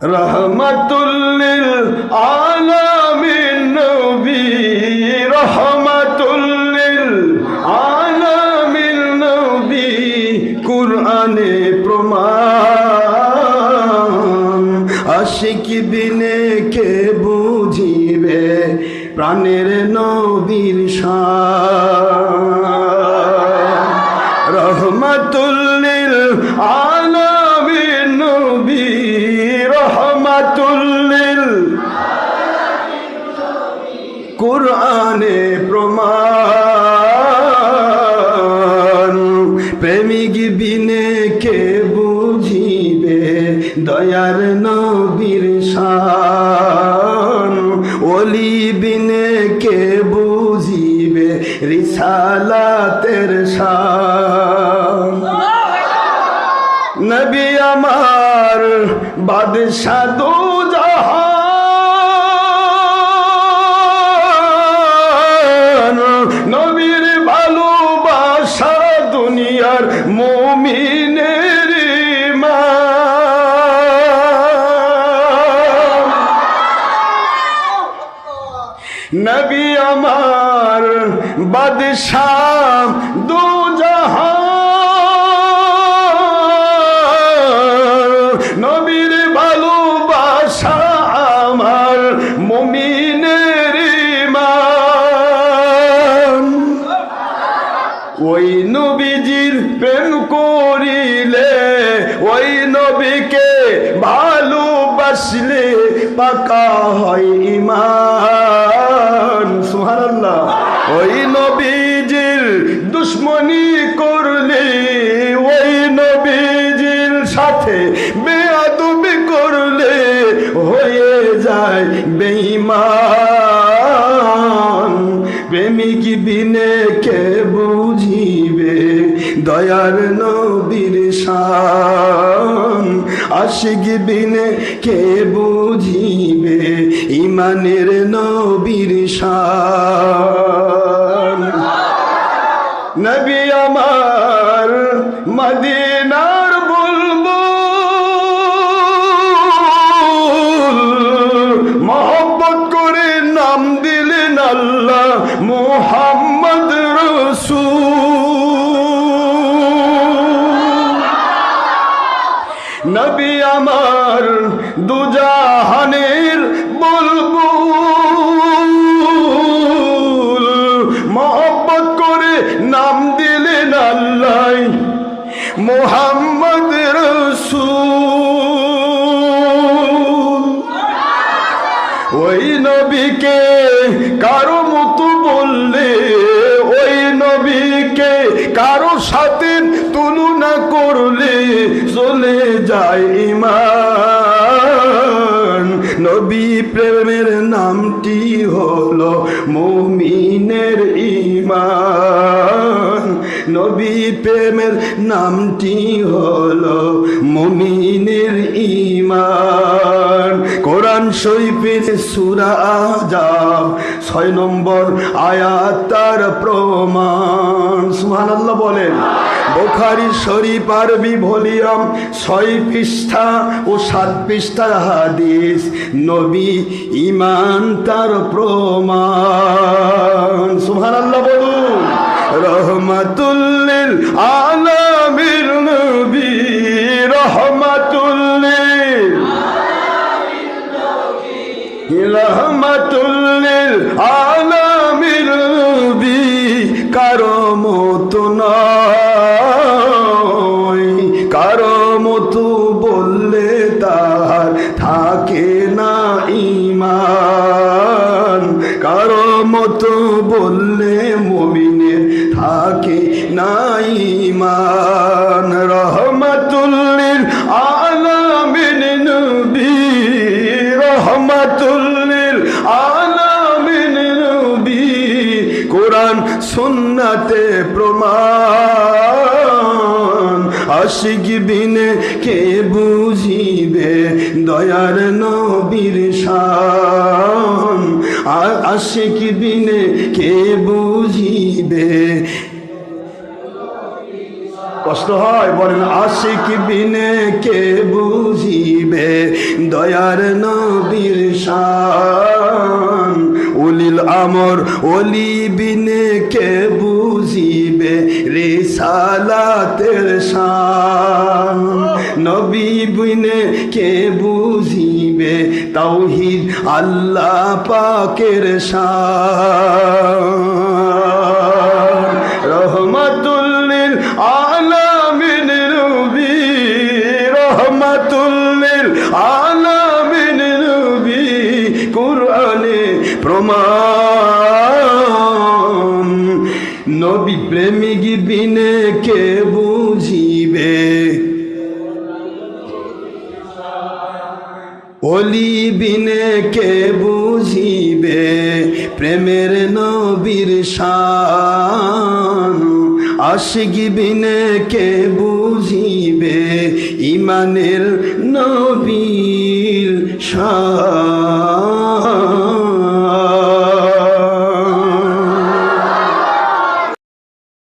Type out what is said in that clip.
রহমতুল্লিল আলামিন নবী, রহমতুল্লিল আলামিন নবী, কুরআনে প্রমাণ। আশিক বিনে কে বুঝিবে প্রাণের নবীর শান? রহমতুল্লিল কুরআনে প্রমাণ। প্রেমিক বিনে কে বুঝিবে? দয়ার নবীর শান। ওলি বিনে কে বুঝিবে? রিসালাতের শান। নবী আমার বাদশাহ দু জাহান দুনিয়ার মুমিনের ইমান নবী আমার বাদশাহ দু নবীর ভালোবাসা আমার মুমিনের ভালোবাসলে পাকা হয় ইমান। সুহানাল্লাহ ওই নবীজির দুশ্মনী করলে বিনে কে বুঝিবে? দয়ার নবীর শান। আশিক বিনে কে বুঝিবে? ইমানের নবীর শান। নবী নবী আমার দুজাহানের বুলবুল। মহব্বত করে নাম দিলেন আল্লাহ। মোহাম্মদ নবী প্রেমের নামটি হলো মুমিনের ইমান নবী প্রেমের নামটি হলো মুমিনের ইমান কোরআন শরীফের সুরা আজাব ছয় নম্বর আয়াত তার প্রমাণ। সুবহানাল্লাহ বলেন। বোখারি শরীফ আরবি ভলিউম ছয় পৃষ্ঠা ও সাত পৃষ্ঠার হাদিস। নবী ইমান তার প্রমাণ। সুবহানাল্লাহ বলুন। রহমাতুল্লিল আলামির নবী রহমাতুল্লিল রহমাতুল্লিল আলামির বললে তার থাকে না ইমান কারও মতো বললে মমিনের থাকে না ইমান রহমাতুল্লিল আলামিন নবী, রহমাতুল্লিল আলামিন নবী। কোরআন সুন্নাতে প্রমাণ আশিক বিনে কে বুঝিবে দয়ার নবীর শান? আশিক বিনে কে বুঝিবে কষ্ট হয় বলেন, আশিক বিনে কে বুঝিবে দয়ার নবীর শান? আমর অলি বিনে কে বুঝিবে রে সালাতের নবী বিনে কে বুঝিবে তাওহিদ আল্লাহ পাকের শান? নবী প্রেমিক বিনে কে বুঝিবে? অলি বিনে কে বুঝিবে? প্রেমের নবীর শান। আশিক বিনে কে বুঝিবে? ইমানের নবীর শান।